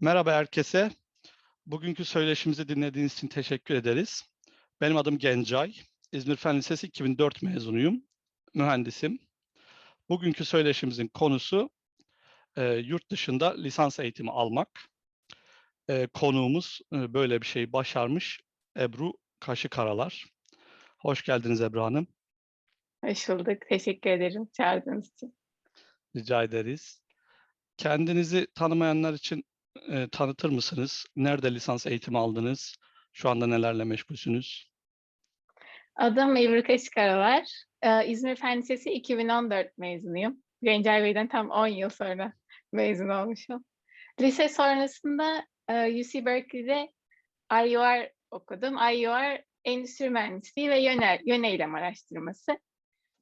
Merhaba herkese. Bugünkü söyleşimizi dinlediğiniz için teşekkür ederiz. Benim adım Gencay. İzmir Fen Lisesi 2004 mezunuyum. Mühendisim. Bugünkü söyleşimizin konusu e, yurt dışında lisans eğitimi almak. E, konuğumuz e, böyle bir şey başarmış Ebru Kaşıkaralar. Hoş geldiniz Ebru Hanım. Hoş bulduk. Teşekkür ederim çağırdığınız için. Rica ederiz. Kendinizi tanımayanlar için e, tanıtır mısınız? Nerede lisans eğitimi aldınız? Şu anda nelerle meşgulsünüz? Adım Ebru Kaşıkaralar. Ee, İzmir Fen Lisesi 2014 mezunuyum. Gencay Bey'den tam 10 yıl sonra mezun olmuşum. Lise sonrasında e, UC Berkeley'de IUR okudum. IUR Endüstri Mühendisliği ve yönel, yöneylem araştırması.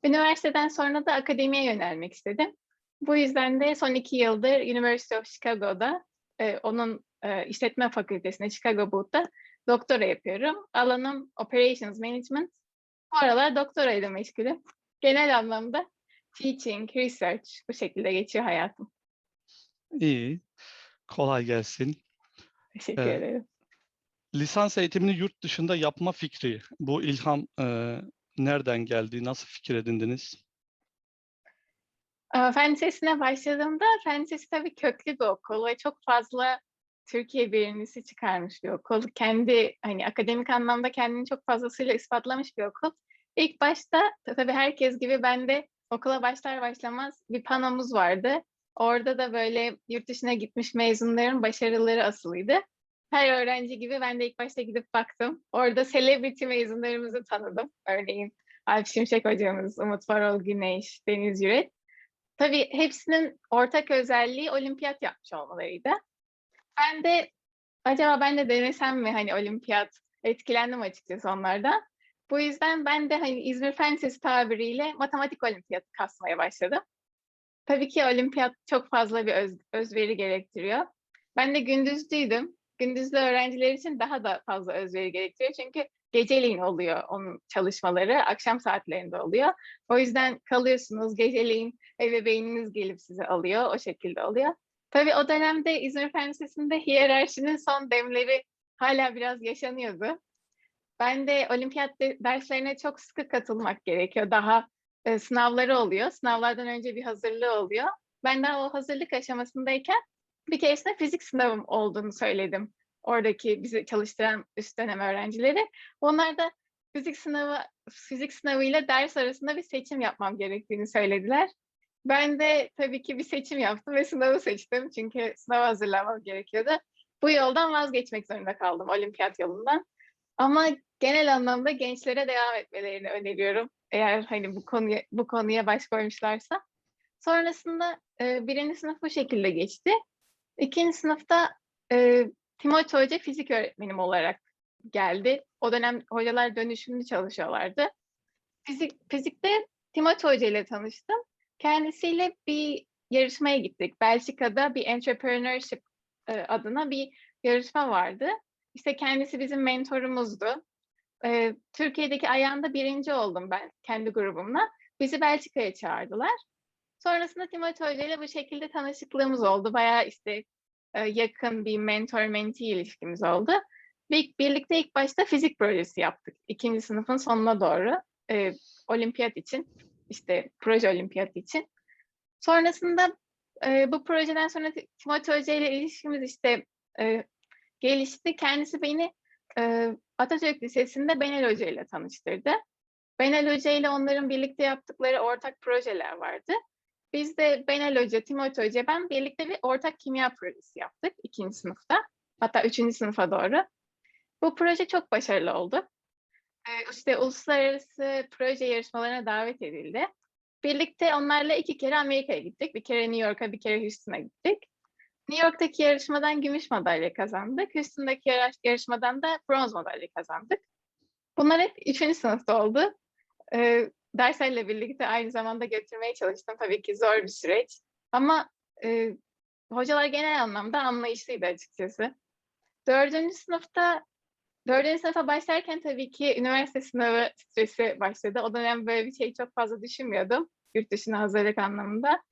Üniversiteden sonra da akademiye yönelmek istedim. Bu yüzden de son iki yıldır University of Chicago'da e, onun e, işletme fakültesinde Chicago Booth'ta doktora yapıyorum. Alanım Operations Management. Bu aralar doktora ile meşgulüm. Genel anlamda teaching, research bu şekilde geçiyor hayatım. İyi. Kolay gelsin. Teşekkür Evet. ederim. Lisans eğitimini yurt dışında yapma fikri, bu ilham e, nereden geldi? Nasıl fikir edindiniz? Fen Lisesi'ne başladığımda Fen tabii köklü bir okul ve çok fazla Türkiye birincisi çıkarmış bir okul. Kendi hani akademik anlamda kendini çok fazlasıyla ispatlamış bir okul. İlk başta tabii herkes gibi ben de okula başlar başlamaz bir panomuz vardı. Orada da böyle yurt dışına gitmiş mezunların başarıları asılıydı. Her öğrenci gibi ben de ilk başta gidip baktım. Orada celebrity mezunlarımızı tanıdım. Örneğin Alp Şimşek hocamız, Umut Varol Güneş, Deniz Yüret. Tabii hepsinin ortak özelliği olimpiyat yapmış olmalarıydı. Ben de acaba ben de denesem mi hani olimpiyat etkilendim açıkçası onlardan. Bu yüzden ben de hani İzmir Fen tabiriyle matematik olimpiyatı kasmaya başladım. Tabii ki olimpiyat çok fazla bir öz, özveri gerektiriyor. Ben de gündüzcüydüm. Gündüzlü öğrenciler için daha da fazla özveri gerektiriyor. Çünkü geceleyin oluyor onun çalışmaları, akşam saatlerinde oluyor. O yüzden kalıyorsunuz, geceleyin ebeveyniniz gelip sizi alıyor, o şekilde oluyor. Tabii o dönemde İzmir Fen Lisesi'nde hiyerarşinin son demleri hala biraz yaşanıyordu. Ben de olimpiyat de- derslerine çok sıkı katılmak gerekiyor. Daha e, sınavları oluyor. Sınavlardan önce bir hazırlığı oluyor. Ben daha o hazırlık aşamasındayken bir keresinde fizik sınavım olduğunu söyledim. Oradaki bizi çalıştıran üst dönem öğrencileri. Onlar da fizik sınavı fizik sınavıyla ders arasında bir seçim yapmam gerektiğini söylediler. Ben de tabii ki bir seçim yaptım ve sınavı seçtim. Çünkü sınava hazırlanmam gerekiyordu. Bu yoldan vazgeçmek zorunda kaldım, olimpiyat yolundan. Ama genel anlamda gençlere devam etmelerini öneriyorum. Eğer hani bu konuya bu konuya baş koymuşlarsa. Sonrasında e, birinci sınıf bu şekilde geçti. İkinci sınıfta e, Timothy Hoca fizik öğretmenim olarak geldi. O dönem hocalar dönüşümlü çalışıyorlardı. Fizik, fizikte Timothy Hoca ile tanıştım. Kendisiyle bir yarışmaya gittik. Belçika'da bir entrepreneurship e, adına bir yarışma vardı. İşte kendisi bizim mentorumuzdu. E, Türkiye'deki ayağında birinci oldum ben kendi grubumla. Bizi Belçika'ya çağırdılar. Sonrasında Timothy Hoca ile bu şekilde tanışıklığımız oldu. Bayağı işte yakın bir mentor-mentee ilişkimiz oldu. Ve birlikte ilk başta fizik projesi yaptık. İkinci sınıfın sonuna doğru. E, olimpiyat için işte proje olimpiyatı için. Sonrasında e, bu projeden sonra Ti- Timothy Hoca ile ilişkimiz işte e, gelişti. Kendisi beni e, Atatürk Lisesi'nde Benel Hoca ile tanıştırdı. Benel Hoca ile onların birlikte yaptıkları ortak projeler vardı. Biz de Benel Hoca, Timothy Hoca, ben birlikte bir ortak kimya projesi yaptık ikinci sınıfta. Hatta üçüncü sınıfa doğru. Bu proje çok başarılı oldu. Ee, işte uluslararası proje yarışmalarına davet edildi. Birlikte onlarla iki kere Amerika'ya gittik. Bir kere New York'a, bir kere Houston'a gittik. New York'taki yarışmadan gümüş madalya kazandık. Houston'daki yarış- yarışmadan da bronz madalya kazandık. Bunlar hep üçüncü sınıfta oldu. Ee, derslerle birlikte aynı zamanda götürmeye çalıştım. Tabii ki zor bir süreç. Ama e, hocalar genel anlamda anlayışlıydı açıkçası. Dördüncü sınıfta Dördüncü sınıfa başlarken tabii ki üniversite sınavı stresi başladı. O dönem böyle bir şey çok fazla düşünmüyordum. Yurt dışına hazırlık anlamında.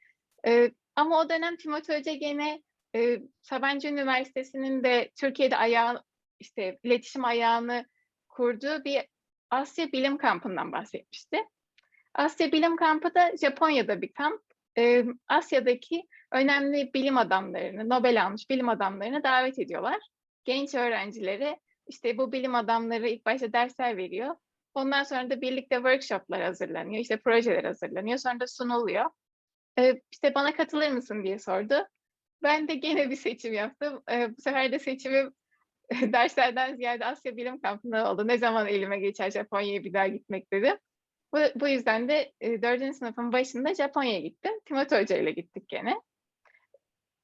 Ee, ama o dönem Timothy Hoca gene e, Sabancı Üniversitesi'nin de Türkiye'de ayağı, işte iletişim ayağını kurduğu bir Asya Bilim Kampı'ndan bahsetmişti. Asya Bilim Kampı da Japonya'da bir kamp. E, Asya'daki önemli bilim adamlarını, Nobel almış bilim adamlarını davet ediyorlar. Genç öğrencileri işte bu bilim adamları ilk başta dersler veriyor. Ondan sonra da birlikte workshoplar hazırlanıyor, işte projeler hazırlanıyor, sonra da sunuluyor. Ee, işte bana katılır mısın diye sordu. Ben de gene bir seçim yaptım. Ee, bu sefer de seçimim derslerden ziyade Asya Bilim Kampı'na oldu. Ne zaman elime geçer Japonya'ya bir daha gitmek dedim. Bu, bu yüzden de e, dördüncü sınıfın başında Japonya'ya gittim. Timothy Hoca ile gittik gene.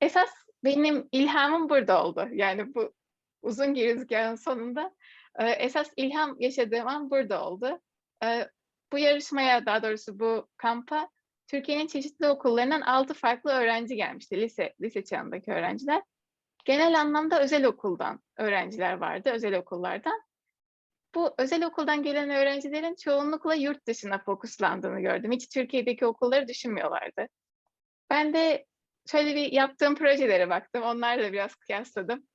Esas benim ilhamım burada oldu. Yani bu uzun girizgahın sonunda e, esas ilham yaşadığım an burada oldu. E, bu yarışmaya daha doğrusu bu kampa Türkiye'nin çeşitli okullarından altı farklı öğrenci gelmişti. Lise, lise çağındaki öğrenciler. Genel anlamda özel okuldan öğrenciler vardı, özel okullardan. Bu özel okuldan gelen öğrencilerin çoğunlukla yurt dışına fokuslandığını gördüm. Hiç Türkiye'deki okulları düşünmüyorlardı. Ben de şöyle bir yaptığım projelere baktım. Onlarla biraz kıyasladım.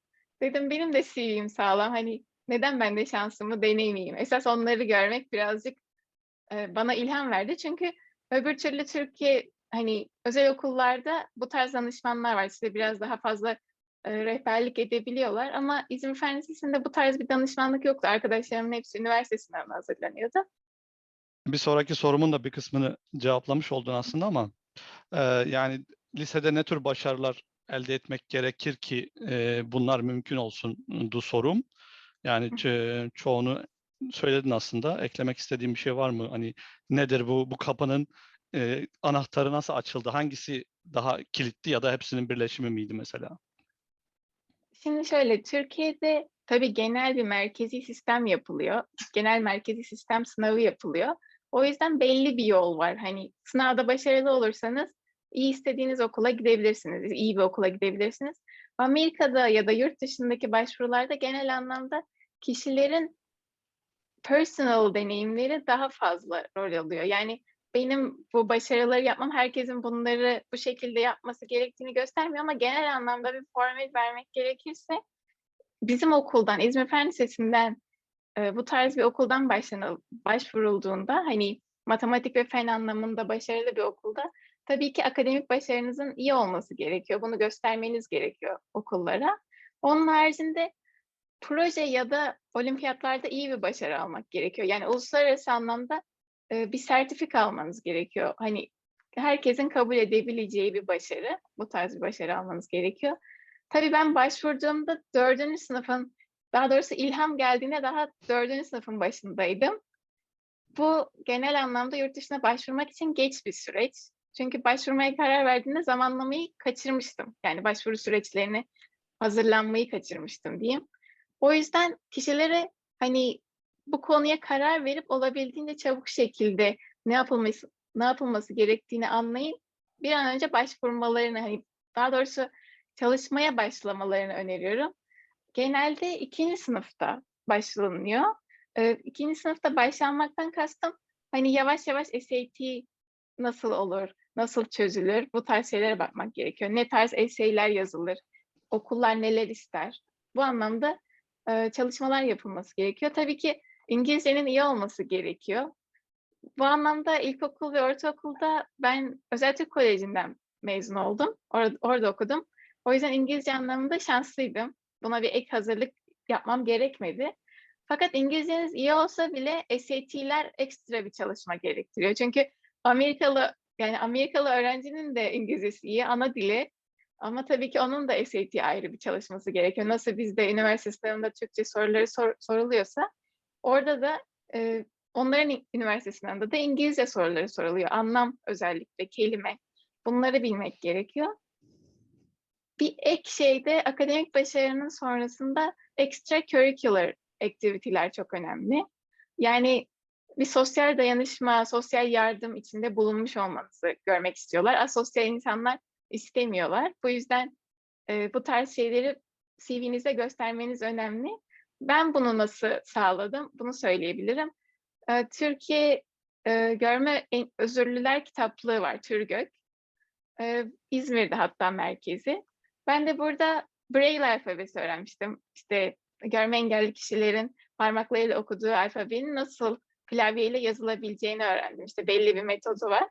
Dedim benim de CV'm sağlam. Hani neden ben de şansımı deneyimeyeyim? Esas onları görmek birazcık e, bana ilham verdi. Çünkü öbür türlü Türkiye hani özel okullarda bu tarz danışmanlar var. İşte biraz daha fazla e, rehberlik edebiliyorlar. Ama İzmir Fen Lisesi'nde bu tarz bir danışmanlık yoktu. Arkadaşlarımın hepsi üniversite sınavına hazırlanıyordu. Bir sonraki sorumun da bir kısmını cevaplamış oldun aslında ama e, yani lisede ne tür başarılar elde etmek gerekir ki e, bunlar mümkün olsun du sorum. Yani ço- çoğunu söyledin aslında. Eklemek istediğim bir şey var mı? Hani nedir bu bu kapının e, anahtarı nasıl açıldı? Hangisi daha kilitli ya da hepsinin birleşimi miydi mesela? Şimdi şöyle, Türkiye'de tabii genel bir merkezi sistem yapılıyor. Genel merkezi sistem sınavı yapılıyor. O yüzden belli bir yol var. Hani sınavda başarılı olursanız iyi istediğiniz okula gidebilirsiniz, iyi bir okula gidebilirsiniz. Amerika'da ya da yurt dışındaki başvurularda genel anlamda kişilerin personal deneyimleri daha fazla rol alıyor. Yani benim bu başarıları yapmam herkesin bunları bu şekilde yapması gerektiğini göstermiyor ama genel anlamda bir formül vermek gerekirse bizim okuldan, İzmir Fen Lisesi'nden e, bu tarz bir okuldan başlanıl, başvurulduğunda hani matematik ve fen anlamında başarılı bir okulda tabii ki akademik başarınızın iyi olması gerekiyor. Bunu göstermeniz gerekiyor okullara. Onun haricinde proje ya da olimpiyatlarda iyi bir başarı almak gerekiyor. Yani uluslararası anlamda bir sertifika almanız gerekiyor. Hani herkesin kabul edebileceği bir başarı, bu tarz bir başarı almanız gerekiyor. Tabii ben başvurduğumda dördüncü sınıfın, daha doğrusu ilham geldiğinde daha dördüncü sınıfın başındaydım. Bu genel anlamda yurt dışına başvurmak için geç bir süreç. Çünkü başvurmaya karar verdiğinde zamanlamayı kaçırmıştım. Yani başvuru süreçlerini hazırlanmayı kaçırmıştım diyeyim. O yüzden kişilere hani bu konuya karar verip olabildiğince çabuk şekilde ne yapılması ne yapılması gerektiğini anlayıp bir an önce başvurmalarını hani daha doğrusu çalışmaya başlamalarını öneriyorum. Genelde ikinci sınıfta başlanıyor. Ee, ikinci sınıfta başlanmaktan kastım hani yavaş yavaş SAT nasıl olur, nasıl çözülür bu tarz şeylere bakmak gerekiyor. Ne tarz essay'ler yazılır, okullar neler ister. Bu anlamda e, çalışmalar yapılması gerekiyor. Tabii ki İngilizcenin iyi olması gerekiyor. Bu anlamda ilkokul ve ortaokulda ben Özel Türk Koleji'nden mezun oldum. Orada, orada okudum. O yüzden İngilizce anlamında şanslıydım. Buna bir ek hazırlık yapmam gerekmedi. Fakat İngilizceniz iyi olsa bile SAT'ler ekstra bir çalışma gerektiriyor. Çünkü Amerikalı yani Amerikalı öğrencinin de İngilizcesi iyi, ana dili. Ama tabii ki onun da SAT ayrı bir çalışması gerekiyor. Nasıl bizde üniversite sınavında Türkçe soruları sor, soruluyorsa orada da e, onların üniversitesinden de, İngilizce soruları soruluyor. Anlam özellikle, kelime. Bunları bilmek gerekiyor. Bir ek şey de akademik başarının sonrasında extracurricular activity'ler çok önemli. Yani bir sosyal dayanışma, sosyal yardım içinde bulunmuş olmanızı görmek istiyorlar. Asosyal insanlar istemiyorlar. Bu yüzden e, bu tarz şeyleri CV'nize göstermeniz önemli. Ben bunu nasıl sağladım? Bunu söyleyebilirim. E, Türkiye e, Görme Özürlüler kitaplığı var, Türgök. E, İzmir'de hatta merkezi. Ben de burada Braille alfabesi öğrenmiştim. İşte görme engelli kişilerin parmaklarıyla okuduğu alfabenin nasıl klavyeyle yazılabileceğini öğrendim. İşte belli bir metodu var.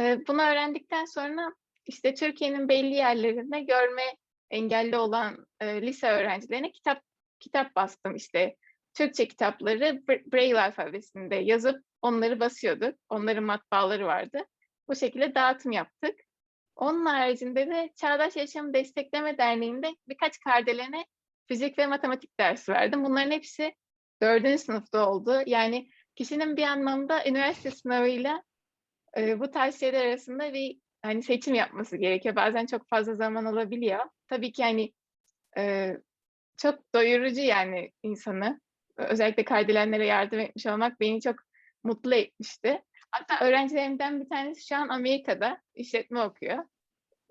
Ee, bunu öğrendikten sonra işte Türkiye'nin belli yerlerinde görme engelli olan e, lise öğrencilerine kitap kitap bastım. İşte Türkçe kitapları Bra- Braille alfabesinde yazıp onları basıyorduk. Onların matbaaları vardı. Bu şekilde dağıtım yaptık. Onun haricinde de Çağdaş Yaşam Destekleme Derneği'nde birkaç kardelerine fizik ve matematik dersi verdim. Bunların hepsi dördüncü sınıfta oldu. Yani kişinin bir anlamda üniversite sınavıyla e, bu tarz şeyler arasında bir hani seçim yapması gerekiyor. Bazen çok fazla zaman alabiliyor. Tabii ki hani e, çok doyurucu yani insanı. Özellikle kardelenlere yardım etmiş olmak beni çok mutlu etmişti. Hatta öğrencilerimden bir tanesi şu an Amerika'da işletme okuyor.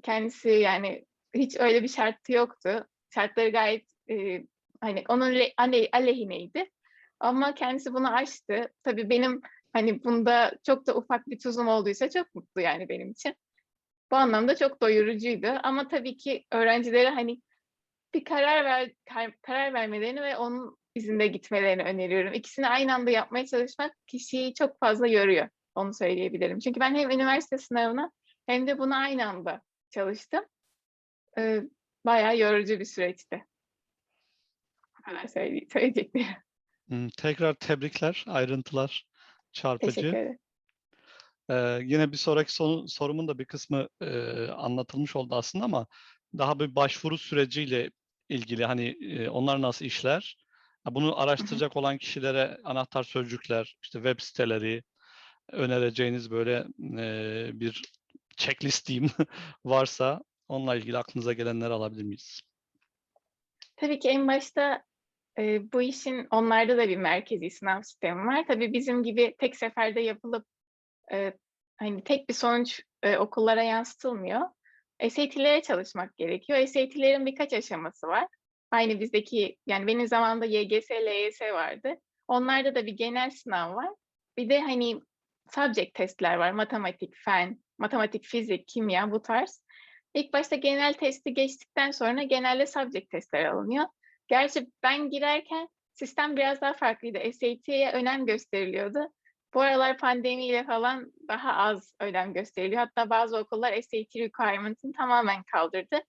Kendisi yani hiç öyle bir şartı yoktu. Şartları gayet e, hani onun le- ale- aleyhineydi. Ama kendisi bunu aştı. Tabii benim hani bunda çok da ufak bir tuzum olduysa çok mutlu yani benim için. Bu anlamda çok doyurucuydu. Ama tabii ki öğrencilere hani bir karar ver kar- karar vermelerini ve onun izinde gitmelerini öneriyorum. İkisini aynı anda yapmaya çalışmak kişiyi çok fazla yoruyor. Onu söyleyebilirim. Çünkü ben hem üniversite sınavına hem de buna aynı anda çalıştım. Ee, bayağı yorucu bir süreçti. Bu kadar söyle- söyleyeceklerim. Tekrar tebrikler, ayrıntılar çarpıcı. Teşekkür ederim. Ee, yine bir sonraki sonu- sorumun da bir kısmı e, anlatılmış oldu aslında ama daha bir başvuru süreciyle ilgili hani e, onlar nasıl işler? Bunu araştıracak olan kişilere anahtar sözcükler, işte web siteleri önereceğiniz böyle e, bir checklist diyeyim varsa onunla ilgili aklınıza gelenleri alabilir miyiz? Tabii ki en başta e, bu işin onlarda da bir merkezi sınav sistemi var. Tabii bizim gibi tek seferde yapılıp e, hani tek bir sonuç e, okullara yansıtılmıyor. SAT'lere çalışmak gerekiyor. SAT'lerin birkaç aşaması var. Aynı bizdeki yani benim zamanımda YGS, LYS vardı. Onlarda da bir genel sınav var. Bir de hani subject testler var. Matematik, fen, matematik, fizik, kimya bu tarz. İlk başta genel testi geçtikten sonra genelde subject testler alınıyor. Gerçi ben girerken sistem biraz daha farklıydı. SAT'ye önem gösteriliyordu. Bu aralar pandemiyle falan daha az önem gösteriliyor. Hatta bazı okullar SAT requirement'ını tamamen kaldırdı.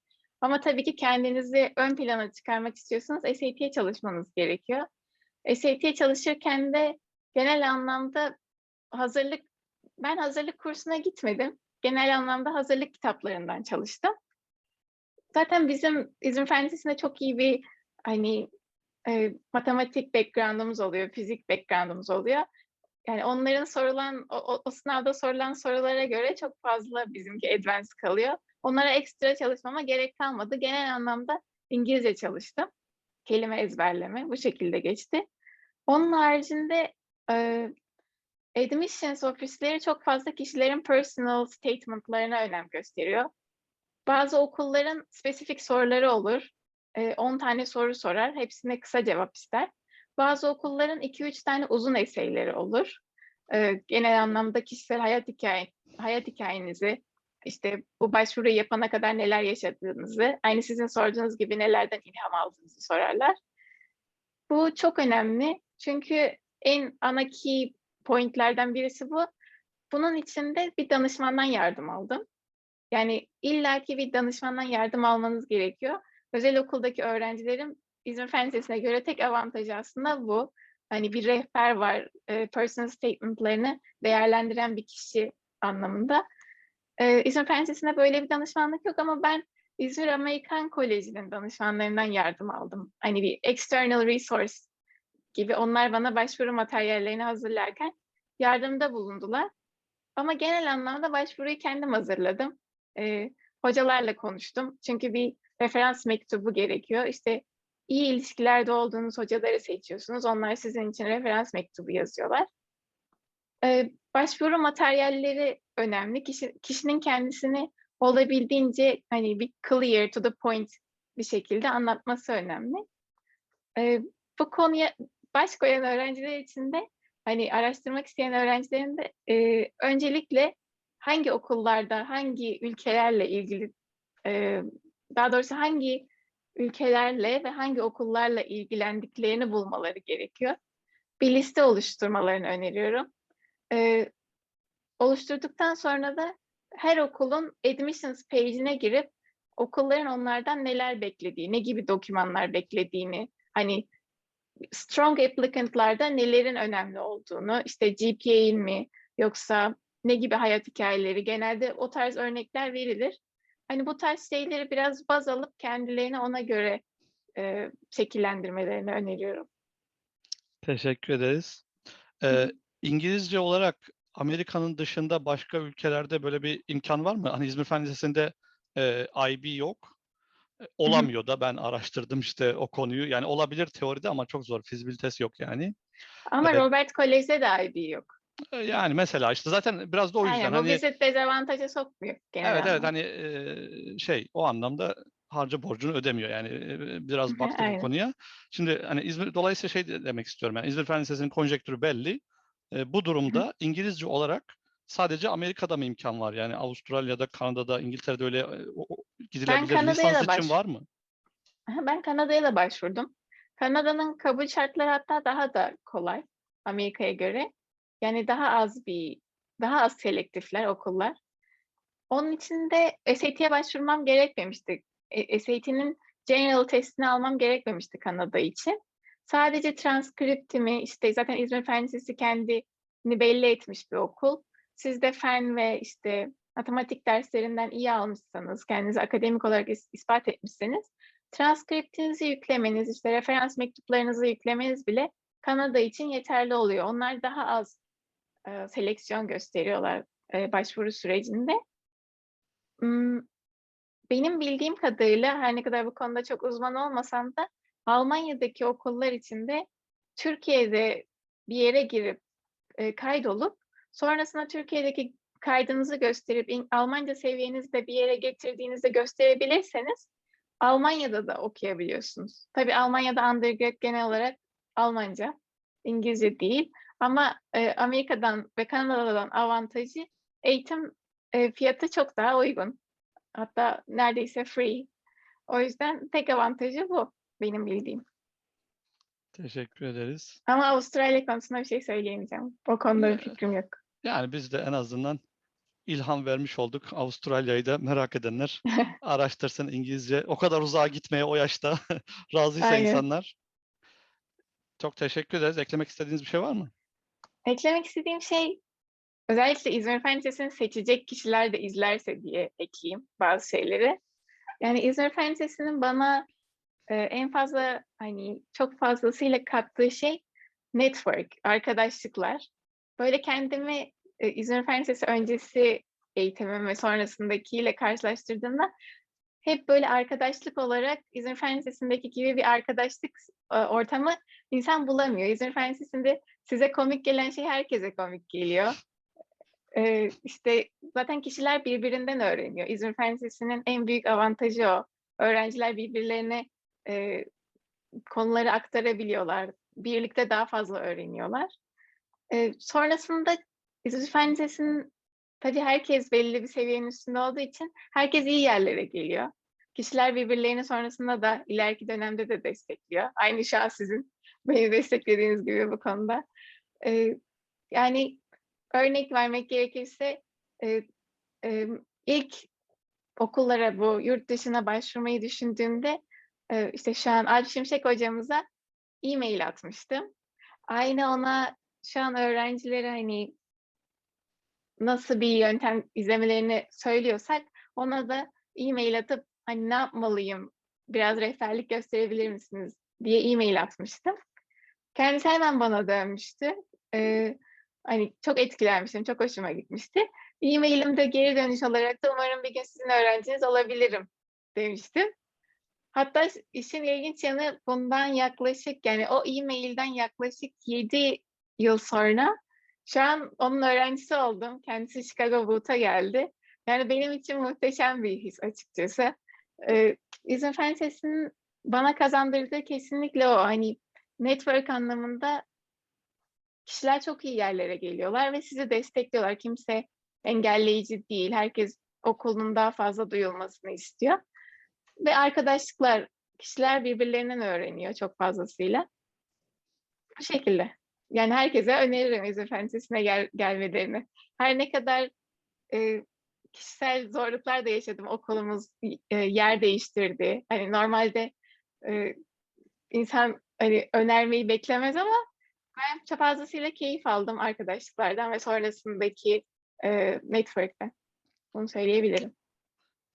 Ama tabii ki kendinizi ön plana çıkarmak istiyorsanız SAT'ye çalışmanız gerekiyor. SAT'ye çalışırken de genel anlamda hazırlık, ben hazırlık kursuna gitmedim. Genel anlamda hazırlık kitaplarından çalıştım. Zaten bizim İzmir Fen Lisesi'nde çok iyi bir hani e, matematik background'umuz oluyor, fizik background'umuz oluyor. Yani onların sorulan, o, o, sınavda sorulan sorulara göre çok fazla bizimki advanced kalıyor. Onlara ekstra çalışmama gerek kalmadı. Genel anlamda İngilizce çalıştım. Kelime ezberleme bu şekilde geçti. Onun haricinde e, admissions ofisleri çok fazla kişilerin personal statement'larına önem gösteriyor. Bazı okulların spesifik soruları olur. E, 10 tane soru sorar. Hepsine kısa cevap ister. Bazı okulların 2-3 tane uzun eseyleri olur. E, genel anlamda kişisel hayat hikaye, hayat hikayenizi, işte bu başvuruyu yapana kadar neler yaşadığınızı, aynı sizin sorduğunuz gibi nelerden ilham aldığınızı sorarlar. Bu çok önemli çünkü en ana key pointlerden birisi bu. Bunun içinde bir danışmandan yardım aldım. Yani illaki bir danışmandan yardım almanız gerekiyor. Özel okuldaki öğrencilerin İzmir Fen Lisesi'ne göre tek avantajı aslında bu. Hani bir rehber var, e, personal statement'larını değerlendiren bir kişi anlamında. E, İzmir Fen Lisesi'nde böyle bir danışmanlık yok ama ben İzmir Amerikan Koleji'nin danışmanlarından yardım aldım. Hani bir external resource gibi onlar bana başvuru materyallerini hazırlarken yardımda bulundular. Ama genel anlamda başvuruyu kendim hazırladım. E, hocalarla konuştum. Çünkü bir referans mektubu gerekiyor. İşte iyi ilişkilerde olduğunuz hocaları seçiyorsunuz. Onlar sizin için referans mektubu yazıyorlar. Ee, başvuru materyalleri önemli. Kişi, kişinin kendisini olabildiğince hani bir clear to the point bir şekilde anlatması önemli. Ee, bu konuya baş koyan öğrenciler için de hani araştırmak isteyen öğrencilerin de e, öncelikle hangi okullarda, hangi ülkelerle ilgili e, daha doğrusu hangi ülkelerle ve hangi okullarla ilgilendiklerini bulmaları gerekiyor. Bir liste oluşturmalarını öneriyorum. Ee, oluşturduktan sonra da her okulun admissions page'ine girip okulların onlardan neler beklediği, ne gibi dokümanlar beklediğini, hani strong applicant'larda nelerin önemli olduğunu, işte GPA'in mi yoksa ne gibi hayat hikayeleri, genelde o tarz örnekler verilir. Hani bu tarz şeyleri biraz baz alıp kendilerini ona göre e, şekillendirmelerini öneriyorum. Teşekkür ederiz. Ee. İngilizce olarak Amerika'nın dışında başka ülkelerde böyle bir imkan var mı? Hani İzmir Fen Lisesi'nde e, IB yok. Olamıyor da ben araştırdım işte o konuyu. Yani olabilir teoride ama çok zor. Fizibilitesi yok yani. Ama Evet. Robert Kolej'de de IB yok. Yani mesela işte zaten biraz da o yüzden Aynen, bu hani bizi dezavantaja sokmuyor genel evet evet anlamda. hani e, şey o anlamda harcı borcunu ödemiyor yani e, biraz o aynen. konuya. Şimdi hani İzmir dolayısıyla şey de- demek istiyorum yani İzmir Fen Lisesi'nin konjektürü belli. E, bu durumda İngilizce olarak sadece Amerika'da mı imkan var? Yani Avustralya'da, Kanada'da, İngiltere'de öyle e, o- o- gidilebilir Kanada'ya lisans için baş- var mı? Aha, Ben Kanada'ya da başvurdum. Kanada'nın kabul şartları hatta daha da kolay Amerika'ya göre. Yani daha az bir, daha az selektifler okullar. Onun için de SAT'ye başvurmam gerekmemişti. E, SAT'nin general testini almam gerekmemişti Kanada için. Sadece transkriptimi, işte zaten İzmir Fen Lisesi kendini belli etmiş bir okul. Siz de fen ve işte matematik derslerinden iyi almışsanız, kendinizi akademik olarak is- ispat etmişseniz, transkriptinizi yüklemeniz, işte referans mektuplarınızı yüklemeniz bile Kanada için yeterli oluyor. Onlar daha az e, seleksiyon gösteriyorlar e, başvuru sürecinde. Hmm, Benim bildiğim kadarıyla her ne kadar bu konuda çok uzman olmasam da Almanya'daki okullar içinde Türkiye'de bir yere girip e, kaydolup sonrasında Türkiye'deki kaydınızı gösterip Almanca seviyenizi de bir yere getirdiğinizde gösterebilirseniz Almanya'da da okuyabiliyorsunuz. Tabii Almanya'da undergrad genel olarak Almanca, İngilizce değil. Ama e, Amerika'dan ve Kanada'dan avantajı eğitim e, fiyatı çok daha uygun. Hatta neredeyse free. O yüzden tek avantajı bu benim bildiğim. Teşekkür ederiz. Ama Avustralya konusunda bir şey söyleyemeyeceğim. O konuda bir fikrim yok. Yani biz de en azından ilham vermiş olduk. Avustralya'yı da merak edenler araştırsın İngilizce. O kadar uzağa gitmeye o yaşta razıysa Aynen. insanlar. Çok teşekkür ederiz. Eklemek istediğiniz bir şey var mı? Eklemek istediğim şey özellikle İzmir Fen Lisesi'ni seçecek kişiler de izlerse diye ekleyeyim bazı şeyleri. Yani İzmir Fen Lisesi'nin bana e, en fazla hani çok fazlasıyla kattığı şey network, arkadaşlıklar. Böyle kendimi e, İzmir Fen Lisesi öncesi eğitimim ve sonrasındakiyle karşılaştırdığımda hep böyle arkadaşlık olarak İzmir Fen Lisesi'ndeki gibi bir arkadaşlık e, ortamı insan bulamıyor. İzmir Fen Lisesi'nde size komik gelen şey herkese komik geliyor. Ee, işte zaten kişiler birbirinden öğreniyor. İzmir Fen en büyük avantajı o. Öğrenciler birbirlerine e, konuları aktarabiliyorlar. Birlikte daha fazla öğreniyorlar. Ee, sonrasında İzmir Fen Lisesi'nin tabii herkes belli bir seviyenin üstünde olduğu için herkes iyi yerlere geliyor. Kişiler birbirlerini sonrasında da ileriki dönemde de destekliyor. Aynı şu an sizin beni desteklediğiniz gibi bu konuda. Ee, yani örnek vermek gerekirse e, e, ilk okullara bu yurt dışına başvurmayı düşündüğümde e, işte şu an Alp Şimşek hocamıza e-mail atmıştım. Aynı ona şu an öğrencilere hani nasıl bir yöntem izlemelerini söylüyorsak ona da e-mail atıp hani ne yapmalıyım biraz rehberlik gösterebilir misiniz diye e-mail atmıştım. Kendisi hemen bana dönmüştü. Ee, hani çok etkilenmiştim, çok hoşuma gitmişti. E-mailimde geri dönüş olarak da umarım bir gün sizin öğrenciniz olabilirim demiştim. Hatta işin ilginç yanı bundan yaklaşık yani o e-mailden yaklaşık 7 yıl sonra şu an onun öğrencisi oldum. Kendisi Chicago Boot'a geldi. Yani benim için muhteşem bir his açıkçası. Ee, İzmir Fen bana kazandırdığı kesinlikle o. Hani network anlamında kişiler çok iyi yerlere geliyorlar ve sizi destekliyorlar. Kimse engelleyici değil. Herkes okulun daha fazla duyulmasını istiyor. ve arkadaşlıklar, kişiler birbirlerinden öğreniyor çok fazlasıyla. Bu şekilde. Yani herkese öneririm İzmir Fen Lisesi'ne gel, gelmelerini. Her ne kadar e, kişisel zorluklar da yaşadım. Okulumuz e, yer değiştirdi. Hani normalde e, insan hani önermeyi beklemez ama ben çok fazlasıyla keyif aldım arkadaşlıklardan ve sonrasındaki e, network'ten. Bunu söyleyebilirim.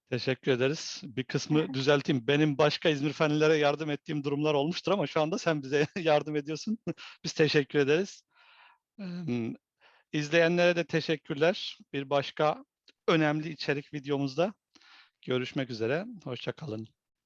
Teşekkür ederiz. Bir kısmı düzelteyim. Benim başka İzmir Fenlilere yardım ettiğim durumlar olmuştur ama şu anda sen bize yardım ediyorsun. Biz teşekkür ederiz. İzleyenlere de teşekkürler. Bir başka önemli içerik videomuzda görüşmek üzere. Hoşça kalın.